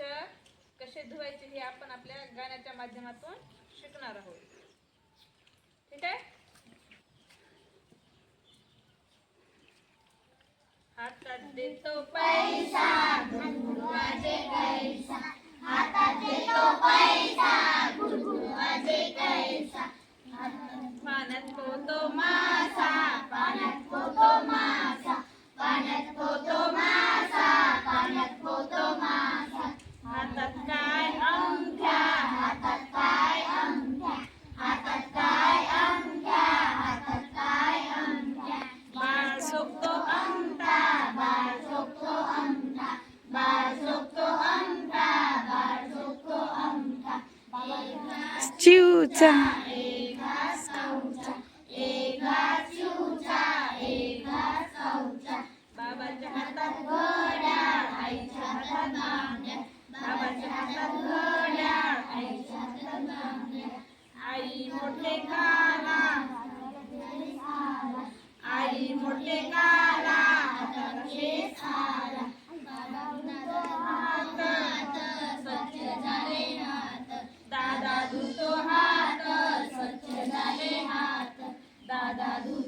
अक्षर कसे धुवायचे हे आपण आपल्या गाण्याच्या माध्यमातून शिकणार आहोत. ठीक आहे? हातात देतो पैसा गुरुवाचे पैसा हातात देतो पैसा गुरुवाचे पैसा पाण्यात पोतो मा हातात नाण्या आई मोठे खा దాదు